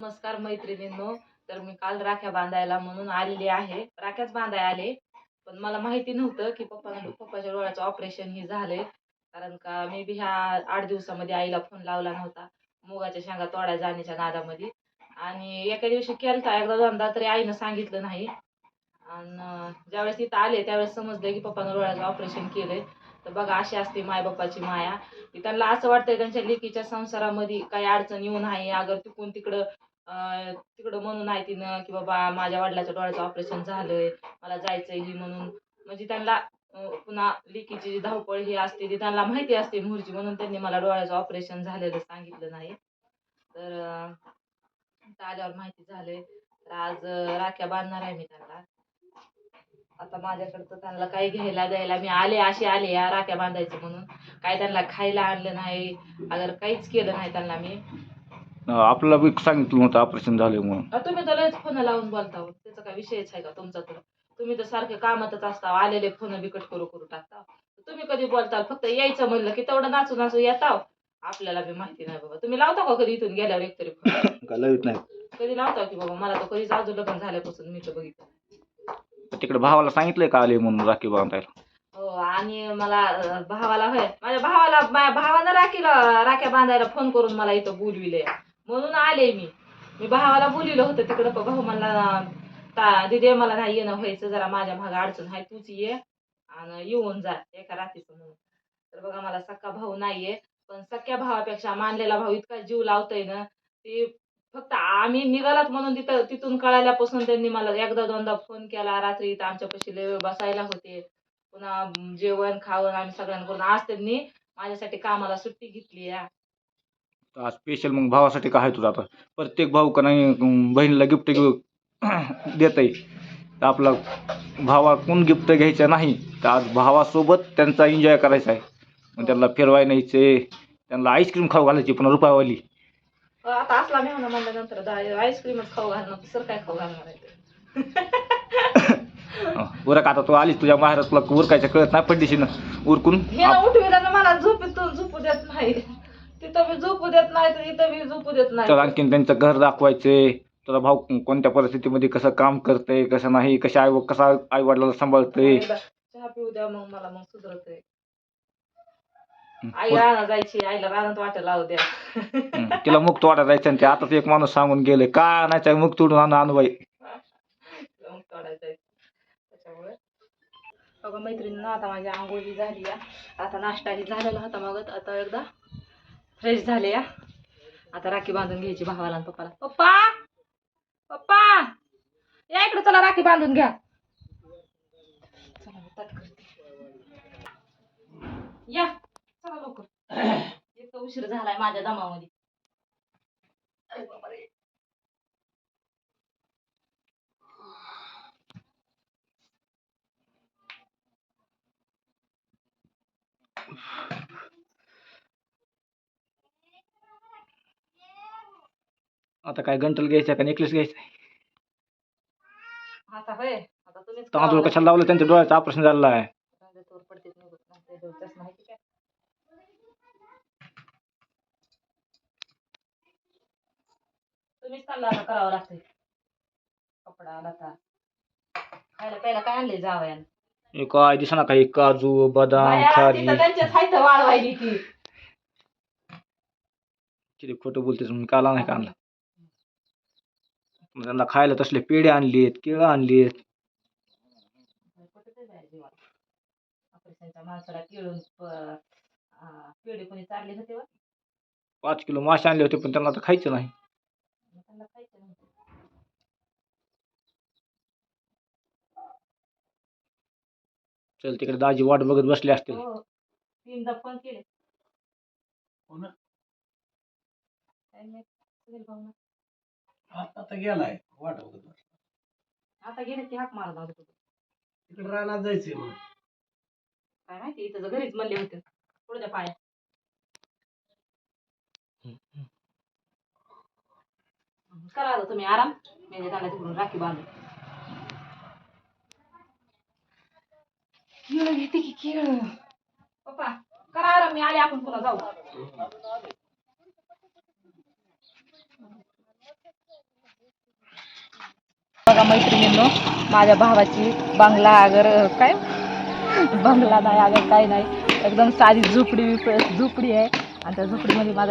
नमस्कार मैत्रिणींनो. तर मी काल राख्या बांधायला म्हणून आलेली आहे. राख्याच बांधाय आले. पण मला माहिती नव्हतं की पप्पा पप्पाच्या डोळ्याचं ऑपरेशन हे झालंय. कारण का मी बी ह्या आठ दिवसामध्ये आईला फोन लावला नव्हता. मुगाच्या शेंगा तोडाय जाण्याच्या नादामध्ये. आणि एका दिवशी केलता एकदा दोनदा तरी आईनं सांगितलं नाही. आणि ज्यावेळेस तिथं आले त्यावेळेस समजलं की पप्पानं डोळ्याचं ऑपरेशन केलंय. तर बघा अशी असते मायबापाची माया. त्यांना असं वाटतंय त्यांच्या लेकीच्या संसारामध्ये काही अडचण येऊ नाही अगर तिकून तिकडं तिकडं म्हणून आहे तिनं की बाबा माझ्या वडिलाच्या डोळ्याचं ऑपरेशन झालंय मला जायचं ही म्हणून. म्हणजे त्यांना पुन्हा लेकीची जी धावपळ ही असते ती त्यांना माहिती असते मुहूर्ची म्हणून त्यांनी मला डोळ्याचं ऑपरेशन झालेलं सांगितलं नाही. तर आल्यावर माहिती झालंय. तर आज राख्या बांधणार आहे मी त्यांना. आता माझ्याकडं तर त्यांना काही घ्यायला द्यायला मी आले असे आले या राख्या बांधायचं म्हणून. काय त्यांना खायला आणलं नाही अगर काहीच केलं नाही त्यांना मी. आपल्याला बी सांगितलं नव्हतं ऑपरेशन झाले म्हणून अ, तुम्ही तर लयच फोन लावून बोलता हो. त्याचा काय विषयच आहे का तुमचा तर? तुम्ही तर सारखे कामातच असता आलेले फोन बिकट करू करू टाकता तुम्ही कधी बोलता फक्त यायचं म्हणलं की तेवढं नाचू नाचू येताव आपल्याला बी माहिती नाही बाबा. तुम्ही लावता का कधी इथून गेल्यावर एकतरी फोन? लवित नाही? कधी लावता की बाबा? मला तर कधीच अजून लग्न झाल्यापासून मी तर बघितलं तिकडे भावाला सांगितलंय का आले म्हणून राखी बांधायला? हो आणि मला अ, भावाला होय. माझ्या भावाला माझ्या भावानं राखीला राख्या बांधायला फोन करून मला इथं बोलविले म्हणून आले मी. मी भावाला बोलिलं होतं तिकडं भाऊ मला ता दिदे मला नाही येणं व्हायचं जरा माझ्या भागा अडचण आहे तूच ये आणि येऊन जा एका रात्रीचं म्हणून. तर बघा मला सक्का भाऊ नाहीये पण सख्या भावापेक्षा मानलेला भाऊ इतका जीव लावतोय ना ते फक्त आम्ही निघालात म्हणून तिथं तिथून कळाल्यापासून त्यांनी मला एकदा दोनदा फोन केला रात्री इथं आमच्यापाशी लय वेळ बसायला होते. पुन्हा जेवण खावण आम्ही सगळ्यांकडून आज त्यांनी माझ्यासाठी कामाला सुट्टी घेतली आहे. आज स्पेशल मग भावासाठी काय आहे तुझं आता? प्रत्येक भाऊ का नाही बहिणीला गिफ्ट घेऊ देत आहे तर आपला भावा कोण गिफ्ट घ्यायचं नाही तर आज भावासोबत त्यांचा एन्जॉय करायचा आहे. मग त्यांना फिरवाय न्यायचे त्यांना आईस्क्रीम खाऊ घालायची पण रुपयावाली. आता असला मेहना म्हणल्यानंतर आईस्क्रीमच खाऊ घालणार दुसरं काय खाऊ घालणार? उरक आता तू आलीस तुझ्या माहेरात तुला उरकायचं कळत नाही पडलीशी ना उरकून. मला झोपेतून झोपू देत नाही. तिथं मी झोपू देत नाही तर इथं मी झोपू देत तर नाही आणखीन त्यांचं घर दाखवायचे. तुला भाऊ कोणत्या परिस्थितीमध्ये कसं काम करतंय कसं नाही कशा आई कसा आई वडिलाला सांभाळतंय चहा पिऊ द्या मग मला मग सुधरत आई रानात जायची आईला रानात वाटा लावू द्या. हं, तिला मुख तोडा जायचं आणि ते आताच एक माणूस सांगून गेले काय आणायचं मुख तोडून आणू आणू बाई. मग आहे. त्याच्यामुळे. मैत्रिणीनं आता माझी आंघोळी झाली आता नाश्ताही झालेला होता मग. आता एकदा फ्रेश झाले या. आता राखी बांधून घ्यायची भावाला आणि पप्पाला. पप्पा! पप्पा! या इकडे चला राखी बांधून घ्या. चला मी ताट करते. या चला लवकर. एक तर उशीर झालाय माझ्या दमामध्ये. अरे बाबा आता काय गंटल घ्यायचं का नेकलेस घ्यायचं? आता होय. आता तुम्हीच तांदूळ कशाला लावलं? त्यांच्या डोळ्याचं ऑपरेशन झालेलं आहे. काय? तुम्हीच चालला करावं लागतंय. कपडा लता. खायला प्यायला काय आणले जावयान? काय दिसना काही? काजू बदाम खारी. त्यांच्या साहित्य वाढवायली ती. किती खोटं बोलतेस मी काला नाही त्यांना खायला तसले पेढे आणलेत केळं आणली आहेत पाच किलो मासे आणले होते पण त्यांना खायचं नाही. चल तिकडे दाजी वाट बघत बसले असतील. हो तीनदा फोन केले आता गेलाय. वाट बघत बसला. आता गेले की हाक मारत होतो. तिकडे रानात जायचंय मग काय माहिती इथं जर घरीच म्हणले होते. पुढे द्या पाया. करा आता तुम्ही आराम. म्हणजे त्यांना तिकडून राखी बांधून. केळ घेते की केळ. पप्पा करा आराम. मी आले आपण पुन्हा जाऊ. बघा मैत्रिणींनो माझ्या भावाची बंगला अगर काय? बंगला नाही अगर काय नाही. एकदम साधी झोपडी झोपडी आहे. आणि त्या झोपडीमध्ये माझा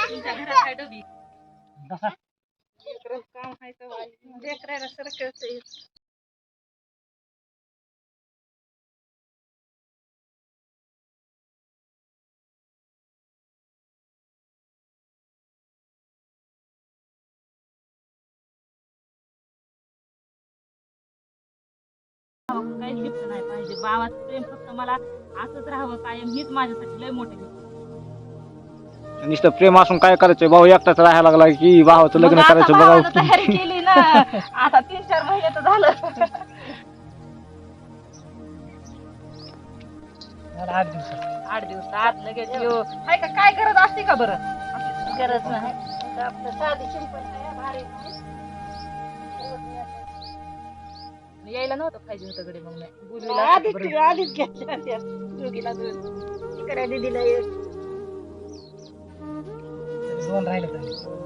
तुमच्या घरात काय डबी काम आहे तर लेकराला सरकवते काहीच गिफ्ट नाही पाहिजे. बाबाचं प्रेम फक्त मला असंच राहावं कायम हीच माझ्यासाठी लय मोठे. नुसतं प्रेम असून काय करायचं? भाऊ एकटाच राहायला लागला की भावाचं लग्न आता करायचं बघा तयारी केली ना. आता तीन चार महिने तर झालं. आठ दिवसात. आठ दिवस आत लगेच येऊ हाय का काय गरज असते का बरं? गरज नाही. आपलं साधी सिंपल भारी यायला नव्हतं पाहिजे होतं कडे मग नाही बोलवीला असतं बरं. आधीच घेतल्या त्या दोघीला दोन इकडे दिदीला एक दोन राहिले तरी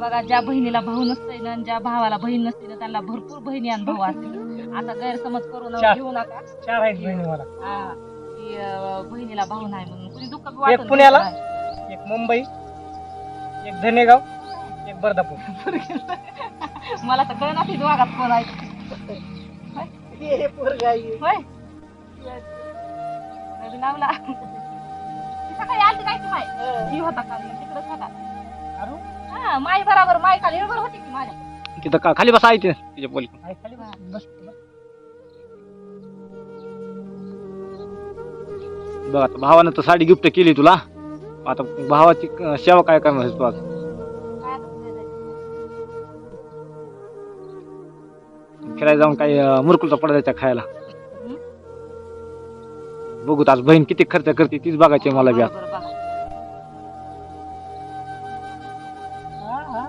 बघा ज्या बहिणीला भाऊ नसते ना आणि ज्या भावाला बहीण नसते ना त्यांना भरपूर बहिणी आणि भाऊ असतील आता गैरसमज करून चार. घेऊ नका चार आहेत बहिणी मला हा, की अं, बहिणीला भाऊ नाही म्हणून कुणी दुःख बी वाटून पुण्याला? नाही. एक मुंबई एक धनेगाव एक बर्दापूर मला तर कळणार नाही दोघात कोण आहे. हे. होय. सकाळी आलती काय की माय. ही. होता काल तिकडच होता. अरू हा माई बरोबर काल बरोबर होती की माझ्या. तिथं का खाली बसा आहे तिच्या खाली बस बस. बघ आता भावानं तर साडी गिफ्ट केली तुला. आता भावाची सेवा काय करणार आहेस तू आज? फिरायला जाऊन काही मुरकुलचा पडा द्यायचा खायला? बघू आज बहीण किती खर्च करते तीच बघायची मला बी आज. बरोबर बघा. हा, हा.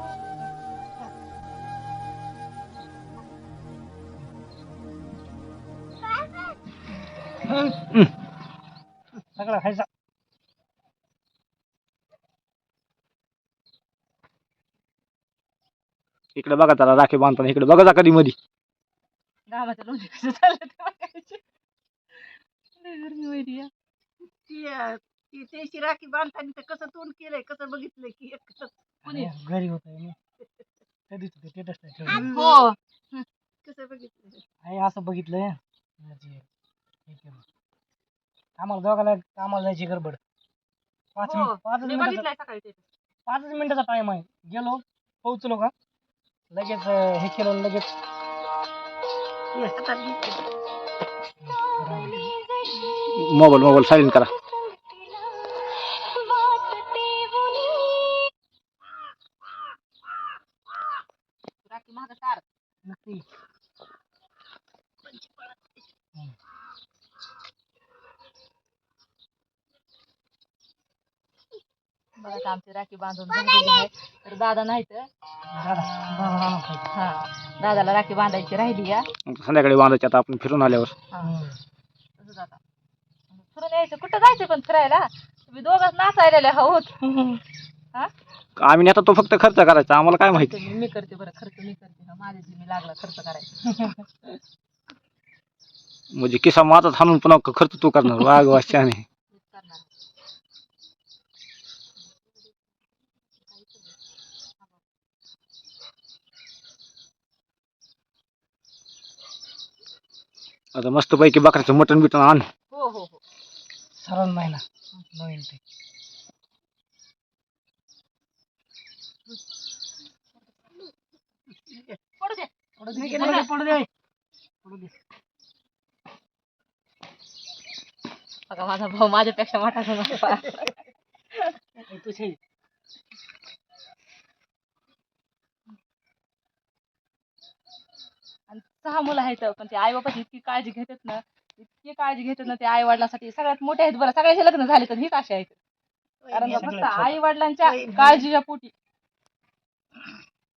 हं. सगळं खायचा इकडे बघा त्याला राखी बांधताना इकडे बघा जा कधी मधी गावाचं लोणी कसं चाललं ते बघायचं. ती अं, ती त्याची राखी बांधताना तर कसं तोंड केलंय कसं बघितलंय की कोणी? घरी होत कधीच ते स्टेटस नाही ठेवलं. हो. कसं बघितलंय? आहे असं बघितलंय. म्हणजे हे केलं. आम्हाला दोघाला कामाला जायची गडबड. पाच हो. मिनिट पाचच मी मिनिटाचा बघितलंय सकाळी ते. पाचच मिनिटाचा टाइम आहे. गेलो पोहोचलो का? लगेच अं, हे केलं लगेच. मोबाईल मोबाईल सायलेंट करा. बघा आमची राखी बांधून तर दादा नाही तर दादाला राखी बांधायची राहिली या. संध्याकाळी बांधायचे आता आपण फिरून आल्यावर. हम्म. तसंच आता फिरून यायचं कुठं जायचं पण फिरायला? तुम्ही दोघंच नाचायलेले आहोत. हा? आम्ही आता तो फक्त खर्च करायचा आम्हाला काय माहिती? मी मी करते बरं खर्च मी करते. हा, माझ्या जी मी लागला खर्च करायचा म्हणजे किसा माझाच हाणून पुन्हा खर्च तू करणार वाघ वाशाने आता मस्त पैकी बकऱ्याचं मटण बिटन आण. हो हो हो. सरळ नाही ना. नवीन ते. पडू दे. पडू दे. पडू दे पडू दे. पडू दे. बघा माझा भाऊ माझ्यापेक्षा मोठा नसता ए, तू छे आणि सहा मुलं आहेत पण ते आई बाबाची इतकी काळजी घेतात ना इतकी काळजी घेतात ना ते आई वडिलांसाठी सगळ्यात मोठे आहेत बरं सगळ्याचे लग्न झाले तर हीच असे आहेत कारण फक्त. आई वडिलांच्या काळजीच्या पोटी.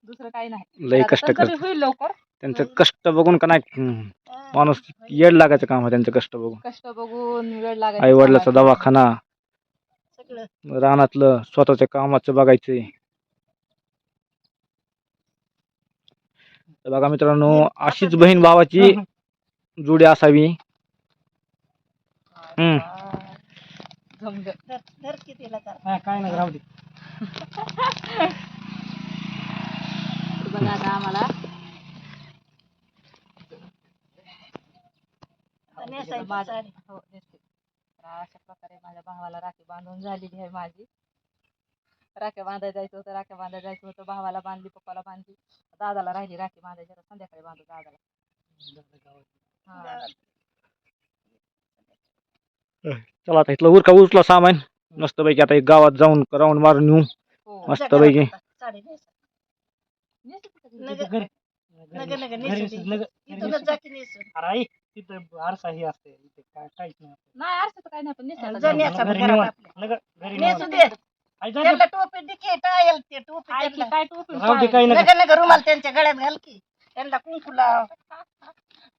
दुसरं काही नाही. लय कष्ट होईल लवकर. त्यांचं कष्ट बघून का नाही हम्म, माणूस येड लागायचं काम आहे त्यांचं कष्ट बघून. कष्ट बघून वेळ लागायचा. आई वडिलाचा दवाखाना. सगळं. रानातलं स्वतःच्या कामाचं बघायचंय तर बघा मित्रांनो अशीच बहीण भावाची जोडी असावी. हम्म. हा, काय नाही राहू दे. बघा आता आम्हाला. हो अशा प्रकारे माझ्या भावाला राखी बांधून झालेली आहे माझी. राख्या बांधायला जायचं होतं राख्या बांधायला जायचं होतं भावाला बांधली पप्पाला बांधली दादाला राहिली राखी बांधायची आता संध्याकाळी बांधू दादाला हा. चला आता इथलं उरका उचला सामान मस्त पैकी आता एक गावात जाऊन राऊंड मारून येऊ हो मस्त पैकी. आता साडी नेसा. नेसते का ती? नग- तिथं घरी नग- नग घरी नेसू नेसू, दे. नग- घरी इथूनच नेसू. जा की नेसून. अरे आई तिथं आरसा ही असते इथे काय काहीच नाही नाही आरसा तर काही नाही पण नेसायला जा जाऊ. नेसा घरी घरात निवांत. आपल्या. नग- घरी नेसू निवांत. दे आई जा त्यांना टोपी दे की टायल ते टोपी काय की त्यांना. काय टोपी? राहू दे? काही नका. नग नग रुमाल त्यांच्या गळ्यात घाल की. त्यांना कुंकू लाव.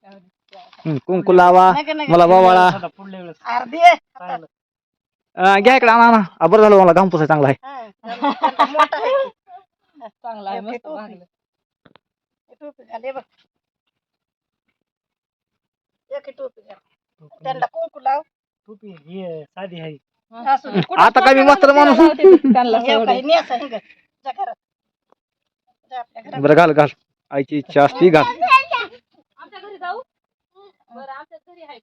हम्म, कुंकू लावा. मला बाबाळा आता पुढल्या वेळेस. अर्धे. अं, घ्या इकडे आणा आणा. आ, बरं झालं मला घामपूस आहे चांगला आहे. हा, त्यांना मोठा आहे की. चांगला आहे हे मस्त टोपी. भागलं. हे टोपी घाल हे बघ. एक टोपी घाल. त्यांना कुंकू लाव. टोपी ही साधी आहे. आता काय मी मस्त माणूस? बर बरं घाल घाल. आईची इच्छा असती घाल. आमच्या घरी जाऊ. आमच्या घरी आहे.